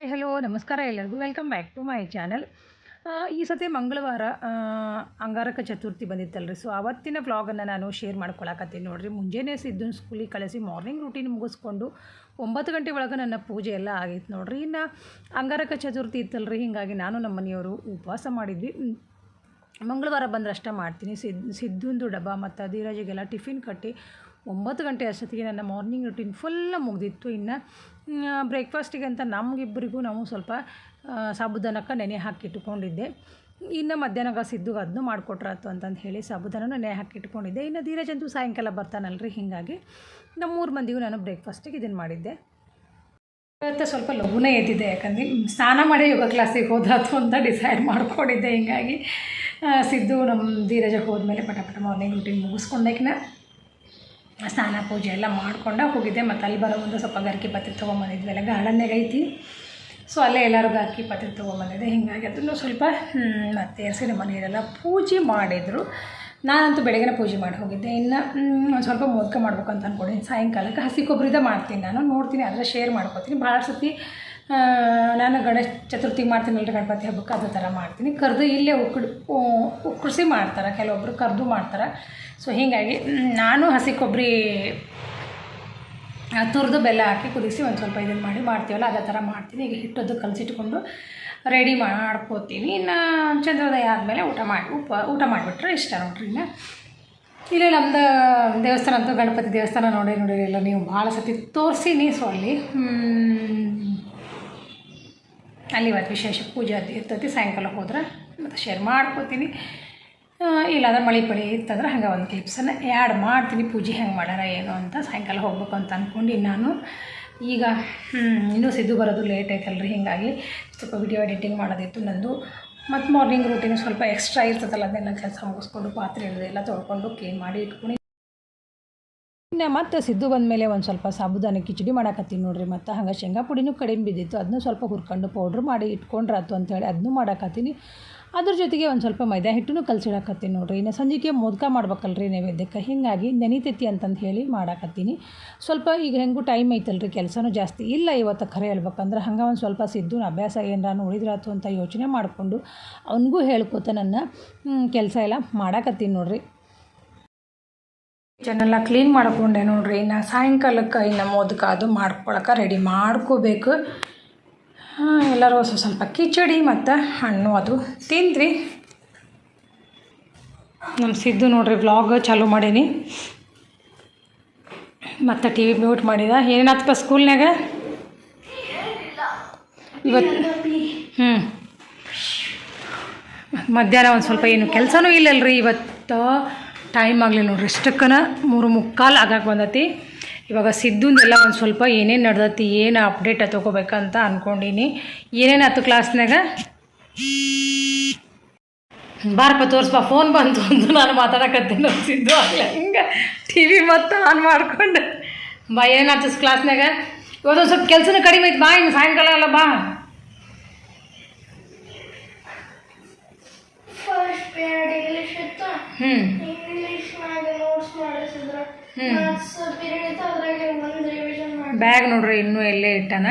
Hello ನಮಸ್ಕಾರ ಎಲ್ಲರಿಗೂ welcome back to my channel ಈ ಸತಿ ಮಂಗಳವಾರ ಅಂಗಾರಕ ಚತುರ್ಥಿ ಬಂದಿತ್ತಲ್ರಿ. ಸೊ ಅವತ್ತಿನ ವ್ಲಾಗನ್ನು ನಾನು ಶೇರ್ ಮಾಡ್ಕೊಳಕತ್ತೀನಿ ನೋಡಿರಿ. ಮುಂಜಾನೆ ಸಿದ್ದು ಸ್ಕೂಲಿಗೆ ಕಳಿಸಿ ಮಾರ್ನಿಂಗ್ ರೂಟೀನ್ ಮುಗಿಸ್ಕೊಂಡು ಒಂಬತ್ತು ಗಂಟೆ ಒಳಗೆ ನನ್ನ ಪೂಜೆ ಎಲ್ಲ ಆಗೈತೆ ನೋಡಿರಿ. ಇನ್ನು ಅಂಗಾರಕ ಚತುರ್ಥಿ ಇತ್ತಲ್ರಿ. ಹೀಗಾಗಿ ನಾನು ನಮ್ಮ ಮನೆಯವರು ಉಪವಾಸ ಮಾಡಿದ್ವಿ. ಮಂಗಳವಾರ ಬಂದ್ರೆ ಅಷ್ಟೇ ಮಾಡ್ತೀನಿ. ಸಿದ್ ಸಿದ್ದುಂದು ಡಬ್ಬ ಮತ್ತು ಧೀರಜಿಗೆಲ್ಲ ಟಿಫಿನ್ ಕಟ್ಟಿ ಒಂಬತ್ತು ಗಂಟೆ ಅಷ್ಟೊತ್ತಿಗೆ ನನ್ನ ಮಾರ್ನಿಂಗ್ ರೂಟೀನ್ ಫುಲ್ಲ ಮುಗಿದಿತ್ತು. ಇನ್ನು ಬ್ರೇಕ್ಫಾಸ್ಟಿಗೆ ಅಂತ ನಮಗಿಬ್ಬರಿಗೂ ನಾವು ಸ್ವಲ್ಪ ಸಾಬುದಾನಕ್ಕೆ ನೆನೆ ಹಾಕಿಟ್ಕೊಂಡಿದ್ದೆ ಇನ್ನು ಮಧ್ಯಾಹ್ನಗ ಸಿದ್ದುಗೆ ಅದನ್ನು ಮಾಡಿಕೊಟ್ರಾತು ಅಂತಂದು ಹೇಳಿ ಸಾಬುದಾನ ನೆನೆ ಹಾಕಿಟ್ಕೊಂಡಿದ್ದೆ ಇನ್ನು ಧೀರಜಂತೂ ಸಾಯಂಕಾಲ ಬರ್ತಾನಲ್ರಿ, ಹೀಗಾಗಿ ನಮ್ಮ ಮೂರು ಮಂದಿಗೂ ನಾನು ಬ್ರೇಕ್ಫಾಸ್ಟಿಗೆ ಇದನ್ನು ಮಾಡಿದ್ದೆ. ಇವತ್ತು ಸ್ವಲ್ಪ ಲಘುನೇ ಎದ್ದಿದೆ, ಯಾಕಂದರೆ ಸ್ನಾನ ಮಾಡಿ ಯೋಗ ಕ್ಲಾಸಿಗೆ ಹೋದಾತು ಅಂತ ಡಿಸೈಡ್ ಮಾಡ್ಕೊಂಡಿದ್ದೆ. ಹಿಂಗಾಗಿ ಸಿದ್ದು ನಮ್ಮ ಧೀರಜ ಹೋದ್ಮೇಲೆ ಪಟ ಪಟ ಮಾರ್ನಿಂಗ್ ರೂಟೀನ್ ಮುಗಿಸ್ಕೊಂಡಾಕಿನ ಸ್ನಾನ ಪೂಜೆ ಎಲ್ಲ ಮಾಡ್ಕೊಂಡು ಹೋಗಿದ್ದೆ. ಮತ್ತು ಅಲ್ಲಿ ಬರೋ ಮುಂದೆ ಸ್ವಲ್ಪ ಗರಿಕೆ ಪತ್ರೆ ತೊಗೊಂಬಂದಿದ್ವಿ ಎಲ್ಲ ಗಾರ್ಡನ್ನಾಗ ಐತಿ. ಸೊ ಅಲ್ಲೇ ಎಲ್ಲರೂ ಅಕ್ಕಿ ಪತ್ರೆ ತೊಗೊಂಬಂದಿದ್ದೆ. ಹಿಂಗಾಗಿ ಅದನ್ನು ಸ್ವಲ್ಪ ಮತ್ತೆ ಹಸಿರು ಮನೆಯಲ್ಲೆಲ್ಲ ಪೂಜೆ ಮಾಡಿದರು. ನಾನಂತೂ ಬೆಳಗ್ಗೆ ಪೂಜೆ ಮಾಡಿ ಹೋಗಿದ್ದೆ. ಇನ್ನು ಒಂದು ಸ್ವಲ್ಪ ಮೋದಕ ಮಾಡ್ಬೇಕು ಅಂತ ಅಂದ್ಕೊಂಡಿದ್ದೀನಿ ಸಾಯಂಕಾಲಕ್ಕೆ ಹಸಿ ಕೊಬ್ಬರಿದ ಮಾಡ್ತೀನಿ ನಾನು. ನೋಡ್ತೀನಿ ಆದರೆ ಶೇರ್ ಮಾಡ್ಕೊತೀನಿ. ಭಾಳ ಆ, ನಾನು ಗಣೇಶ ಚತುರ್ಥಿಗೆ ಮಾಡ್ತೀನಲ್ರಿ ಗಣಪತಿ ಹಬ್ಬಕ್ಕೆ ಅದೇ ಥರ ಮಾಡ್ತೀನಿ. ಕರೆದು ಇಲ್ಲೇ ಉಕ್ಕಡ್ ಉಕ್ಕುಡಿಸಿ ಮಾಡ್ತಾರೆ ಕೆಲವೊಬ್ಬರು ಕರೆದು ಮಾಡ್ತಾರೆ. ಸೊ ಹೀಗಾಗಿ ನಾನು ಹಸಿ ಕೊಬ್ಬರಿ ತುರಿದು ಬೆಲ್ಲ ಹಾಕಿ ಕುದಿಸಿ ಒಂದು ಸ್ವಲ್ಪ ಇದನ್ನು ಮಾಡಿ ಮಾಡ್ತೀವಲ್ಲ, ಅದೇ ಥರ ಮಾಡ್ತೀನಿ. ಈಗ ಹಿಟ್ಟದ್ದು ಕಲಸಿಟ್ಕೊಂಡು ರೆಡಿ ಮಾಡ್ಕೋತೀನಿ. ಇನ್ನು ಚಂದ್ರೋದಯ ಆದಮೇಲೆ ಊಟ ಮಾಡಿ, ಉಪ, ಊಟ ಮಾಡಿಬಿಟ್ರೆ ಇಷ್ಟ ನೋಡ್ರಿ ಇನ್ನು. ಇಲ್ಲೇ ನಮ್ಮದು ದೇವಸ್ಥಾನ ಅಂತೂ ಗಣಪತಿ ದೇವಸ್ಥಾನ ನೋಡಿ ನೋಡಿರಲಿಲ್ಲ ನೀವು ಭಾಳ ಸತಿ ತೋರಿಸಿ ಸೊ ಅಲ್ಲಿ. ಅಲ್ಲಿ ಇವತ್ತು ವಿಶೇಷ ಪೂಜೆ ಅದು ಇರ್ತೈತಿ ಸಾಯಂಕಾಲ ಹೋದ್ರೆ ಮತ್ತು ಶೇರ್ ಮಾಡ್ಕೋತೀನಿ. ಇಲ್ಲಾದ್ರೆ ಮಳೆ ಪಳಿ ಇತ್ತಂದ್ರೆ ಹಂಗೆ ಒಂದು ಕ್ಲಿಪ್ಸನ್ನು ಆ್ಯಡ್ ಮಾಡ್ತೀನಿ, ಪೂಜೆ ಹೆಂಗೆ ಮಾಡ್ಯಾರ ಏನು ಅಂತ ಸಾಯಂಕಾಲ ಹೋಗ್ಬೇಕು ಅಂತ ಅಂದ್ಕೊಂಡು ನಾನು. ಈಗ ಇನ್ನೂ ಸಿದ್ದು ಬರೋದು ಲೇಟ್ ಐತಲ್ರಿ ಹೀಗಾಗಿ ಸ್ವಲ್ಪ ವಿಡಿಯೋ ಎಡಿಟಿಂಗ್ ಮಾಡೋದಿತ್ತು ನಂದು. ಮತ್ತು ಮಾರ್ನಿಂಗ್ ರೂಟೀನ್ ಸ್ವಲ್ಪ ಎಕ್ಸ್ಟ್ರಾ ಇರ್ತದಲ್ಲ ಅದನ್ನೆಲ್ಲ ಕೆಲಸ ಮುಗಿಸ್ಕೊಂಡು ಪಾತ್ರೆ ಎಲ್ಲ ತೊಳ್ಕೊಂಡು ಕ್ಲೀನ್ ಮಾಡಿ ಇಟ್ಕೊಂಡು. ಇನ್ನು ಮತ್ತೆ ಸಿದ್ದು ಬಂದಮೇಲೆ ಒಂದು ಸ್ವಲ್ಪ ಸಾಬುದಾನ ಕಿಚಡಿ ಮಾಡಾಕತ್ತೀನಿ ನೋಡ್ರಿ ಮತ್ತು. ಹಂಗೆ ಶೇಂಗಾ ಪುಡಿನೂ ಕಡಿಮೆ ಬಿದ್ದಿತ್ತು. ಅದನ್ನು ಸ್ವಲ್ಪ ಹುರ್ಕೊಂಡು ಪೌಡ್ರ್ ಮಾಡಿ ಇಟ್ಕೊಂಡ್ರಾತು ಅಂತೇಳಿ ಅದನ್ನು ಮಾಡಾಕತ್ತೀನಿ. ಅದ್ರ ಜೊತೆಗೆ ಒಂದು ಸ್ವಲ್ಪ ಮೈದಾ ಹಿಟ್ಟನ್ನು ಕಲ್ಸಿಡಾಕತ್ತೀನಿ ನೋಡ್ರಿ. ಇನ್ನು ಸಂಜೆಗೆ ಮೋದಕ ಮಾಡ್ಬೇಕಲ್ರಿ ನೈವೇದ್ಯಕ್ಕೆ. ಹೀಗಾಗಿ ನೆನಿತೈತಿ ಅಂತಂದು ಹೇಳಿ ಮಾಡಾಕತ್ತೀನಿ. ಸ್ವಲ್ಪ ಈಗ ಹೆಂಗೂ ಟೈಮ್ ಐತಲ್ರಿ, ಕೆಲಸನೂ ಜಾಸ್ತಿ ಇಲ್ಲ ಇವತ್ತು ಖರೆ ಹೇಳ್ಬೇಕಂದ್ರೆ. ಹಂಗೆ ಒಂದು ಸ್ವಲ್ಪ ಸಿದ್ದು ಅಭ್ಯಾಸ ಏನಾರು ಉಳಿದ್ರಾತು ಅಂತ ಯೋಚನೆ ಮಾಡಿಕೊಂಡು ಅವನಿಗೂ ಹೇಳ್ಕೊತ ನನ್ನ ಕೆಲಸ ಎಲ್ಲ ಮಾಡಾಕತ್ತೀನಿ ನೋಡ್ರಿ. ಕಿಚನೆಲ್ಲ ಕ್ಲೀನ್ ಮಾಡ್ಕೊಂಡೆ ನೋಡ್ರಿ. ಇನ್ನು ಸಾಯಂಕಾಲಕ್ಕೆ ಇನ್ನು ಮೋದಕ ಅದು ಮಾಡ್ಕೊಳಕ್ಕೆ ರೆಡಿ ಮಾಡ್ಕೋಬೇಕು. ಎಲ್ಲರೂ ಸ್ವಲ್ಪ ಸ್ವಲ್ಪ ಕಿಚಡಿ ಮತ್ತು ಹಣ್ಣು ಅದು ತಿಂದ್ರಿ ನಮ್ಮ ಸಿದ್ದು ನೋಡ್ರಿ ವ್ಲಾಗ್ ಚಾಲೂ ಮಾಡೀನಿ. ಮತ್ತು ಟಿ ವಿ ಮ್ಯೂಟ್ ಮಾಡಿದ. ಏನೇನಾತಪ್ಪ ಸ್ಕೂಲ್ನಾಗ ಇವತ್ತು ಹ್ಞೂ ಮಧ್ಯಾಹ್ನ ಒಂದು ಸ್ವಲ್ಪ ಏನು ಕೆಲಸನೂ ಇಲ್ಲಲ್ರಿ ಇವತ್ತು. ಟೈಮ್ ಆಗಲಿ ನೋಡ್ರಿ ಇಷ್ಟಕ್ಕನ ಮೂರು ಮುಕ್ಕಾಲು ಆಗಕ್ಕೆ ಬಂದತಿ. ಇವಾಗ ಸಿದ್ದುಂದೆಲ್ಲ ಒಂದು ಸ್ವಲ್ಪ ಏನೇನು ನಡ್ದತಿ ಏನು ಅಪ್ಡೇಟ್ ತೊಗೋಬೇಕಂತ ಅಂದ್ಕೊಂಡೀನಿ ಏನೇನು ಆಯ್ತು ಕ್ಲಾಸ್ನಾಗ ಬಾರಪ್ಪ ತೋರಿಸ್ಬಾ ಫೋನ್ ಬಂತು ಅಂತ ನಾನು ಮಾತಾಡಕತ್ತೀನಿ ಸಿದ್ದು ಆಗಲಿ ಹಿಂಗೆ. ಟಿ ವಿ ಮತ್ತೆ ಆನ್ ಮಾಡ್ಕೊಂಡು. ಬಾ ಏನಾಯ್ತು ಕ್ಲಾಸ್ನಾಗ ಇವತ್ತು ಸ್ವಲ್ಪ ಕೆಲಸನೂ ಕಡಿಮೆ ಐತೆ ಬಾ ಹಿಂಗೆ ಸಾಯಂಕಾಲ ಅಲ್ಲ ಬಾ. ಹ್ಞೂ ಬ್ಯಾಗ್ ನೋಡ್ರಿ ಇನ್ನೂ ಎಲ್ಲೇ ಇಟ್ಟನ?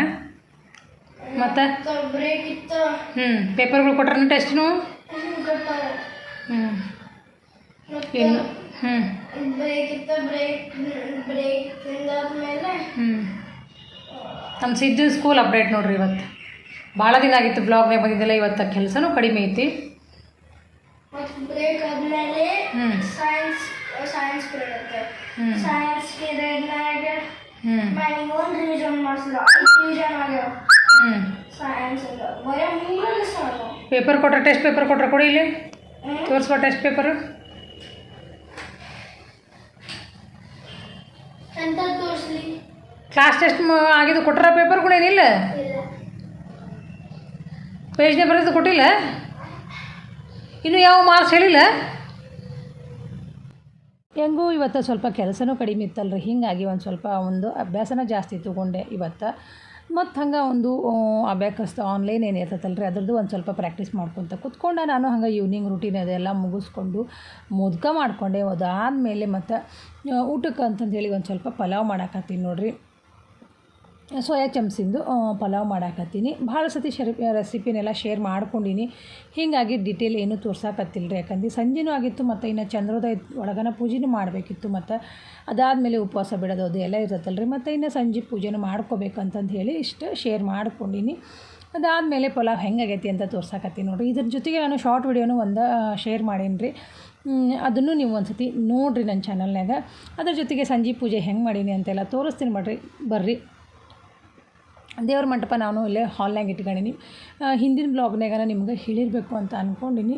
ಮತ್ತು? ಬ್ರೇಕ್ ಇತ್ತು? ಹ್ಞೂ ಪೇಪರ್ಗಳು ಕೊಟ್ರನ ಟೆಸ್ಟ್ನು ಹ್ಞೂ ಇನ್ನು ಹ್ಞೂ ಹ್ಞೂ ನಮ್ಮ ಸಿದ್ದು ಸ್ಕೂಲ್ ಅಪ್ಡೇಟ್ ನೋಡ್ರಿ ಇವತ್ತು. ಭಾಳ ದಿನ ಆಗಿತ್ತು ಬ್ಲಾಗ್ನಾಗ ಬಂದಿದ್ದೆಲ್ಲ ಇವತ್ತು ಕೆಲಸನೂ ಕಡಿಮೆ ಐತಿ. ಹ್ಞೂ science science my own revision ಮಾಡಿಸಿದ್ರು. ರಿವಿಷನ್ ಆಗ್ಯಾವ. ಸೈನ್ಸ್ ಇಂದ. ಬರೀ ಮೂರು ಆಗ್ಯಾವ ಪೇಪರ್ ಕೊಟ್ರೆ ಟೆಸ್ಟ್ ಪೇಪರ್ ಕೊಟ್ರೆ ಕೊಡಿ ಇಲ್ಲಿ. ತೋರಿಸ್ಬ ಟೆಸ್ಟ್ ಪೇಪರ್ ಎಂತ ತೋರಿಸ್ಲಿ? ಕ್ಲಾಸ್ ಟೆಸ್ಟ್ ಆಗಿದ್ದು ಕೊಟ್ರ ಪೇಪರ್ಗಳೇನಿಲ್ಲ ಇಲ್ಲ. ಪೇಜ್ನೇ ಬರೆದು ಕೊಟ್ಟಿಲ್ಲ? ಇನ್ನು ಯಾವ ಮಾರ್ಕ್ಸ್ ಹೇಳಿಲ್ಲ? ಹೆಂಗೂ ಇವತ್ತು ಸ್ವಲ್ಪ ಕೆಲಸನೂ ಕಡಿಮೆ ಇತ್ತಲ್ರಿ. ಹೀಗಾಗಿ ಒಂದು ಸ್ವಲ್ಪ ಒಂದು ಅಭ್ಯಾಸನ ಜಾಸ್ತಿ ತೊಗೊಂಡೆ ಇವತ್ತು. ಮತ್ತು ಹಂಗೆ ಒಂದು ಅಭ್ಯಾಕಸ್ತು ಆನ್ಲೈನ್ ಏನು ಇರ್ತೈತಲ್ರಿ, ಅದ್ರದ್ದು ಒಂದು ಸ್ವಲ್ಪ ಪ್ರಾಕ್ಟೀಸ್ ಮಾಡ್ಕೊತ ಕುತ್ಕೊಂಡೆ. ನಾನು ಹಂಗೆ ಈವ್ನಿಂಗ್ ರೂಟೀನ್ ಅದೆಲ್ಲ ಮುಗಿಸ್ಕೊಂಡು ಮುದ್ಕ ಮಾಡಿಕೊಂಡೆ. ಅದಾದಮೇಲೆ ಮತ್ತು ಊಟಕ್ಕೆ ಅಂತಂದೇಳಿ ಒಂದು ಸ್ವಲ್ಪ ಪಲಾವ್ ಮಾಡಾಕತ್ತೀನಿ ನೋಡಿರಿ. ಸೋಯಾ ಚಮ್ಸಿಂದು ಪಲಾವ್ ಮಾಡಾಕತ್ತೀನಿ. ಭಾಳ ಸತಿ ಶರಿ ರೆಸಿಪಿನೆಲ್ಲ ಶೇರ್ ಮಾಡ್ಕೊಂಡೀನಿ. ಹೀಗಾಗಿ ಡಿಟೇಲ್ ಏನು ತೋರ್ಸಾಕತ್ತಿಲ್ಲ ರೀ ಯಾಕಂದ್ರೆ ಸಂಜೆನೂ ಆಗಿತ್ತು ಮತ್ತು ಇನ್ನು ಚಂದ್ರೋದಯ ಒಳಗನ ಪೂಜೆನೂ ಮಾಡಬೇಕಿತ್ತು ಮತ್ತು. ಅದಾದಮೇಲೆ ಉಪವಾಸ ಬಿಡೋದು, ಅದು ಎಲ್ಲ ಇರುತ್ತಲ್ಲ ರೀ ಮತ್ತು ಇನ್ನು ಸಂಜೆ ಪೂಜೆನೂ ಮಾಡ್ಕೋಬೇಕಂತಂದು ಹೇಳಿ ಇಷ್ಟು ಶೇರ್ ಮಾಡ್ಕೊಂಡೀನಿ. ಅದಾದಮೇಲೆ ಪಲಾವ್ ಹೆಂಗಾಗೈತಿ ಅಂತ ತೋರ್ಸಾಕತ್ತೀನಿ ನೋಡಿರಿ. ಇದ್ರ ಜೊತೆಗೆ ನಾನು ಶಾರ್ಟ್ ವಿಡಿಯೋನು ಒಂದು ಶೇರ್ ಮಾಡೀನಿ ರೀ ಅದನ್ನು ನೀವು ಒಂದು ಸತಿ ನೋಡಿರಿ ನನ್ನ ಚಾನಲ್ನಾಗ ಅದ್ರ ಜೊತೆಗೆ ಸಂಜೆ ಪೂಜೆ ಹೆಂಗೆ ಮಾಡೀನಿ ಅಂತೆಲ್ಲ ತೋರಿಸ್ತೀನಿ ಮಾಡಿರಿ ಬರ್ರಿ. ದೇವ್ರ ಮಂಟಪ ನಾನು ಇಲ್ಲೇ ಹಾಲ್ನಾಗ ಇಟ್ಕೊಂಡೀನಿ. ಹಿಂದಿನ ಬ್ಲಾಗ್ನಾಗ ನಿಮ್ಗೆ ಹೇಳಿರಬೇಕು ಅಂತ ಅಂದ್ಕೊಂಡಿನಿ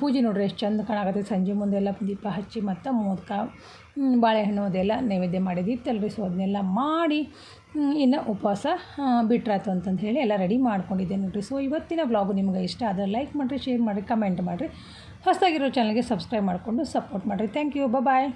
ಪೂಜೆ ನೋಡ್ರಿ ಎಷ್ಟು ಚಂದ ಕಾಣಕತ್ತೈತೆ. ಸಂಜೆ ಮುಂದೆ ಎಲ್ಲ ದೀಪ ಹಚ್ಚಿ ಮತ್ತು ಮೋದಕ ಬಾಳೆಹಣ್ಣು ಅದೆಲ್ಲ ನೈವೇದ್ಯ ಮಾಡಿದ್ದಿತ್ತಲ್ರಿ ಸೊ ಅದನ್ನೆಲ್ಲ ಮಾಡಿ ಇನ್ನು ಉಪವಾಸ ಬಿಟ್ರಾತು ಅಂತಂದು ಹೇಳಿ ಎಲ್ಲ ರೆಡಿ ಮಾಡ್ಕೊಂಡಿದ್ದೆ ನೋಡಿರಿ. ಸೊ ಇವತ್ತಿನ ಬ್ಲಾಗ್ ನಿಮ್ಗೆ ಇಷ್ಟ ಆದರೆ ಲೈಕ್ ಮಾಡಿರಿ ಶೇರ್ ಮಾಡಿರಿ ಕಮೆಂಟ್ ಮಾಡಿರಿ. ಹೊಸದಾಗಿರೋ ಚಾನಲ್ಗೆ ಸಬ್ಸ್ಕ್ರೈಬ್ ಮಾಡಿಕೊಂಡು ಸಪೋರ್ಟ್ ಮಾಡಿರಿ. Thank you bye